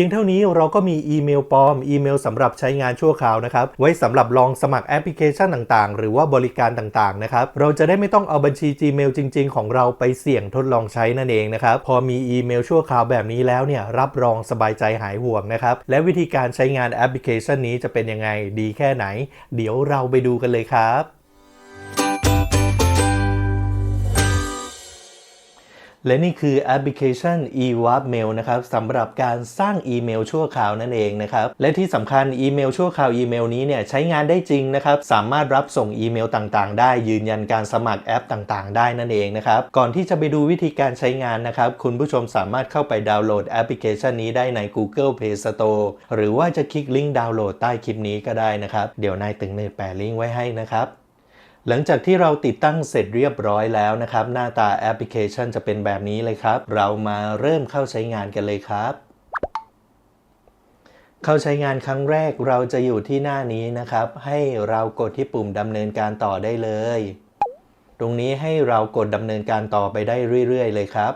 พียงเท่านี้เราก็มีอีเมลปลอม อีเมลสำหรับใช้งานชั่วคราวนะครับ ไว้สำหรับลองสมัครแอปพลิเคชันต่างๆ หรือว่าบริการต่างๆนะครับ เราจะได้ไม่ต้องเอาบัญชี Gmail จริง ๆ ของเราไปเสี่ยงทดลองใช้นั่นเองนะครับ พอมีอีเมลชั่วคราวแบบนี้แล้วเนี่ยรับรองสบายใจหายห่วงนะครับ และวิธีการใช้งานแอปพลิเคชันนี้จะเป็นยังไงดีแค่ไหน เดี๋ยวเราไปดูกันเลยครับ และนี่คือแอปพลิเคชัน eWarp Mail นะครับสำหรับการสร้างอีเมลชั่วคราวนั่นเองนะครับและที่สำคัญอีเมลชั่วคราวอีเมลนี้เนี่ยใช้งานได้จริงนะครับสามารถรับส่งอีเมลต่างๆ ได้ยืนยันการสมัครแอปต่างๆ ได้นั่นเองนะครับก่อนที่จะไปดูวิธีการใช้งานนะครับคุณผู้ชมสามารถเข้าไปดาวน์โหลดแอปพลิเคชันนี้ได้ใน Google Play Store หรือว่าจะคลิกลิงก์ดาวน์โหลดใต้คลิปนี้ก็ได้นะครับเดี๋ยวนายตึงเนยแปะลิงก์ไว้ให้นะครับ หลังจากที่เราติดตั้งเสร็จเรียบร้อยแล้วนะครับ หน้าตาแอปพลิเคชันจะเป็นแบบนี้เลยครับ เรามาเริ่มเข้าใช้งานกันเลยครับ เข้าใช้งานครั้งแรกเราจะอยู่ที่หน้านี้นะครับ ให้เรากดที่ปุ่มดำเนินการต่อได้เลย ตรงนี้ให้เรากดดำเนินการต่อไปได้เรื่อย ๆ เลยครับ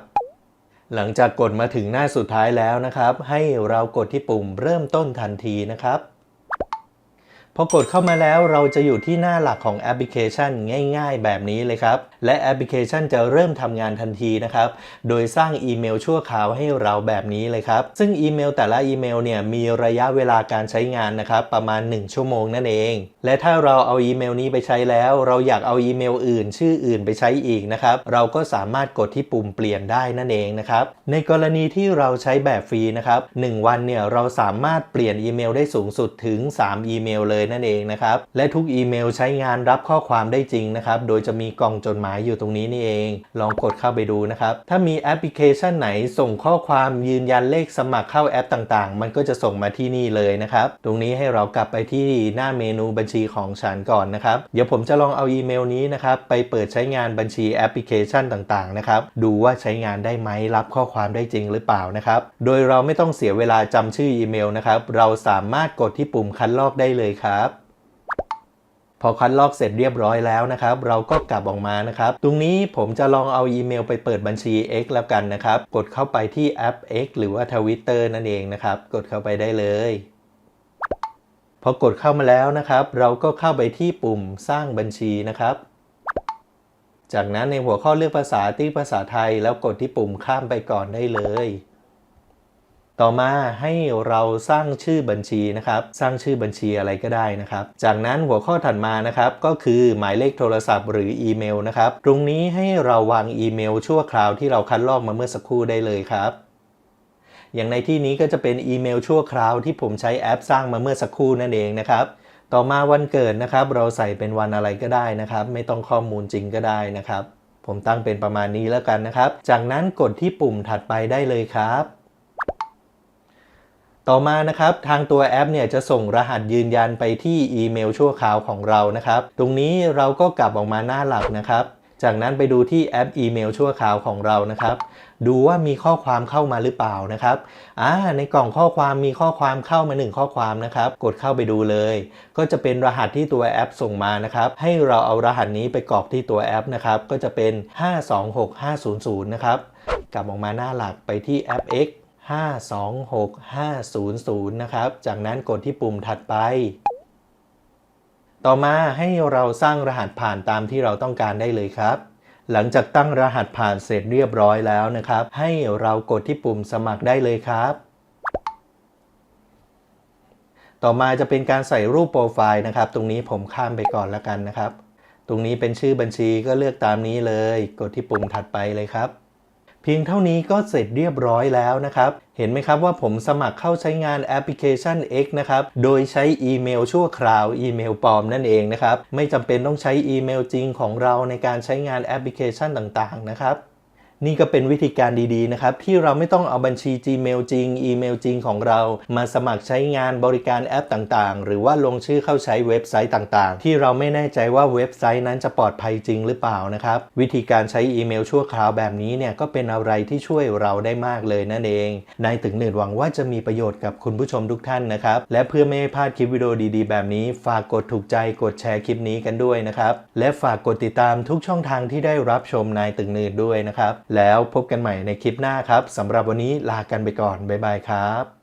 หลังจากกดมาถึงหน้าสุดท้ายแล้วนะครับ ให้เรากดที่ปุ่มเริ่มต้นทันทีนะครับ พอกดเข้ามาแล้วเราจะอยู่ที่หน้าหลักของแอปพลิเคชันง่ายๆ แบบนี้เลยครับ และแอปพลิเคชันจะเริ่มทำงานทันทีนะครับ โดยสร้างอีเมลชั่วคราวให้เราแบบนี้เลยครับ ซึ่งอีเมลแต่ละอีเมลเนี่ยมีระยะเวลาการใช้งานนะครับประมาณ 1 ชั่วโมงนั่นเอง และถ้าเราเอาอีเมลนี้ไปใช้แล้ว เราอยากเอาอีเมลอื่น ชื่ออื่นไปใช้อีกนะครับเราก็สามารถกดที่ปุ่มเปลี่ยนได้นั่นเองนะครับในกรณีที่เราใช้แบบฟรีนะครับ1วันเนี่ยเราสามารถเปลี่ยนอีเมลได้สูงสุดถึง 3 อีเมลเลยเลยนั่นเองนะครับ และทุกอีเมลใช้งานรับข้อความได้จริงนะครับ โดยจะมีกล่องจดหมายอยู่ตรงนี้นี่เอง ลองกดเข้าไปดูนะครับ ถ้ามีแอปพลิเคชันไหนส่งข้อความยืนยันเลขสมัครเข้าแอปต่างๆ มันก็จะส่งมาที่นี่เลยนะครับ ตรงนี้ให้เรากลับไปที่หน้าเมนูบัญชีของฉันก่อนนะครับ เดี๋ยวผมจะลองเอาอีเมลนี้นะครับไปเปิดใช้งานบัญชีแอปพลิเคชันต่างๆนะครับ ดูว่าใช้งานได้ไหมรับข้อความได้จริงหรือเปล่านะครับ โดยเราไม่ต้องเสียเวลาจำชื่ออีเมลนะครับ เราสามารถกดที่ปุ่มคัดลอกได้เลยครับพอคัดลอกเสร็จเรียบร้อยแล้วนะครับ เราก็กลับออกมานะครับ ตรงนี้ผมจะลองเอาอีเมลไปเปิดบัญชี X แล้วกันนะครับ กดเข้าไปที่แอป X หรือว่า Twitter นั่นเองนะครับ กดเข้าไปได้เลยพอกดเข้ามาแล้วนะครับ เราก็เข้าไปที่ปุ่มสร้างบัญชีนะครับ จากนั้นในหัวข้อเลือกภาษาที่ภาษาไทยแล้วกดที่ปุ่มข้ามไปก่อนได้เลย ต่อมาให้เราสร้างชื่อบัญชีนะครับ สร้างชื่อบัญชีอะไรก็ได้นะครับ จากนั้นหัวข้อถัดมานะครับก็คือหมายเลขโทรศัพท์หรืออีเมลนะครับ ตรงนี้ให้เราวางอีเมลชั่วคราวที่เราคัดลอกมาเมื่อสักครู่ได้เลยครับอย่างในที่นี้ก็จะเป็นอีเมลชั่วคราวที่ผมใช้แอปสร้างมาเมื่อสักครู่นั่นเองนะครับ ต่อมาวันเกิดนะครับ เราใส่เป็นวันอะไรก็ได้นะครับ ไม่ต้องข้อมูลจริงก็ได้นะครับ ผมตั้งเป็นประมาณนี้แล้วกันนะครับ จากนั้นกดที่ปุ่มถัดไปได้เลยครับ ต่อมานะครับทางตัวแอปเนี่ยจะส่งรหัสยืนยันไปที่อีเมลชั่วคราวของเรานะครับ ตรงนี้เราก็กลับออกมาหน้าหลักนะครับ จากนั้นไปดูที่แอปอีเมลชั่วคราวของเรานะครับ ดูว่ามีข้อความเข้ามาหรือเปล่านะครับอ่าในกล่องข้อความมีข้อความเข้ามา 1 ข้อความนะครับ กดเข้าไปดูเลย ก็จะเป็นรหัสที่ตัวแอปส่งมานะครับ ให้เราเอารหัสนี้ไปกรอกที่ตัวแอปนะครับ ก็จะเป็น 526500 นะครับ กลับออกมาหน้าหลักไปที่แอป X 526500 นะครับ จากนั้นกดที่ปุ่มถัดไป ต่อมาให้เราสร้างรหัสผ่านตามที่เราต้องการได้เลยครับ หลังจากตั้งรหัสผ่านเสร็จเรียบร้อยแล้วนะครับ ให้เรากดที่ปุ่มสมัครได้เลยครับ ต่อมาจะเป็นการใส่รูปโปรไฟล์นะครับ ตรงนี้ผมข้ามไปก่อนแล้วกันนะครับ ตรงนี้เป็นชื่อบัญชีก็เลือกตามนี้เลย กดที่ปุ่มถัดไปเลยครับ เพียงเท่านี้ก็เสร็จเรียบร้อยแล้วนะครับ เห็นไหมครับว่าผมสมัครเข้าใช้งานแอปพลิเคชัน X นะครับ โดยใช้อีเมลชั่วคราว อีเมลปลอมนั่นเองนะครับ ไม่จำเป็นต้องใช้อีเมลจริงของเราในการใช้งานแอปพลิเคชันต่างๆนะครับ นี่ก็เป็นวิธีการดีๆนะครับ ที่เราไม่ต้องเอาบัญชี Gmail จริง อีเมลจริงของเรา มาสมัครใช้งานบริการแอปต่างๆ หรือว่าลงชื่อเข้าใช้เว็บไซต์ต่างๆ ที่เราไม่แน่ใจว่าเว็บไซต์นั้นจะปลอดภัยจริงหรือเปล่านะครับ วิธีการใช้อีเมลชั่วคราวแบบนี้เนี่ยก็เป็นอะไรที่ช่วยเราได้มากเลยนั่นเองนายถึงหนึ่งหวังว่าจะมีประโยชน์กับคุณผู้ชมทุกท่านนะครับ และเพื่อไม่ให้พลาดคลิปวิดีโอดีๆ แบบนี้ ฝากกดถูกใจกดแชร์คลิปนี้กันด้วยนะครับและฝากกดติดตามทุกช่องทางที่ได้รับชมนายตึงหนืดด้วยนะครับแล้วพบกันใหม่ในคลิปหน้าครับสำหรับวันนี้ลากันไปก่อน บ๊ายบายครับ